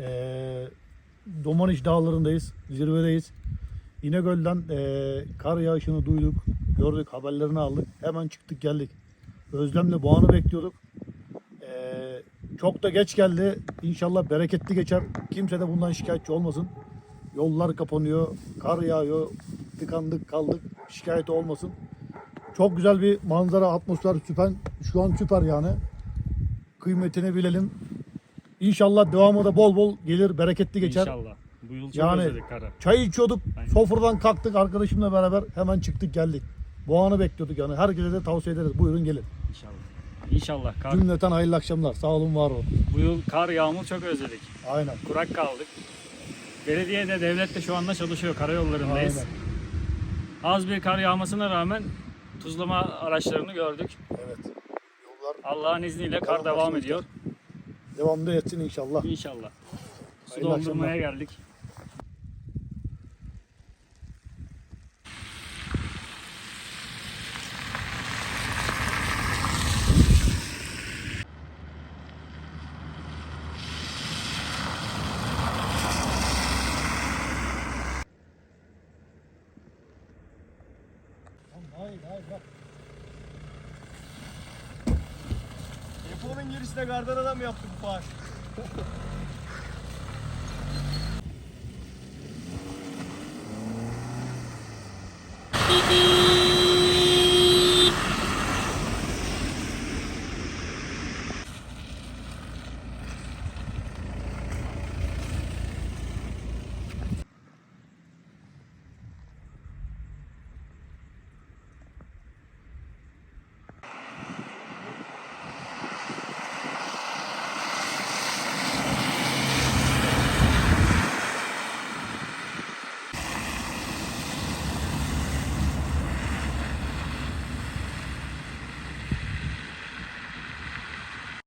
Ee, Domaniş Dağları'ndayız, zirvedeyiz. İnegöl'den ee, kar yağışını duyduk, gördük, haberlerini aldık. Hemen çıktık geldik. Özlemle bu anı bekliyorduk. Ee, çok da geç geldi. İnşallah bereketli geçer. Kimse de bundan şikayetçi olmasın. Yollar kapanıyor, kar yağıyor, tıkandık kaldık. Şikayet olmasın. Çok güzel bir manzara, atmosfer süper. Şu an süper yani. Kıymetini bilelim. İnşallah devamı da bol bol gelir, bereketli geçer. İnşallah. Bu yıl çok Yani- özledik karı. Çay içiyorduk, Aynen. sofradan kalktık arkadaşımla beraber hemen çıktık geldik. Bu anı bekliyorduk yani. Herkese de tavsiye ederiz. Buyurun gelin. İnşallah. İnşallah. Kar, Cümleten hayırlı akşamlar. Sağ olun, var olun. bu yıl kar yağmur çok özledik. Aynen. Kurak kaldık. Belediye de devlet de şu anda çalışıyor. Karayollarındayız. Aynen. Az bir kar yağmasına rağmen tuzlama araçlarını gördük. Evet. Yollar Allah'ın izniyle kar devam ediyor. Devamlı etsin inşallah. İnşallah. Su Hayırlı doldurmaya geldik. Hayır, hayır, bak. Deponun girişine gardanada mı yaptı bu bağış? Beep beep.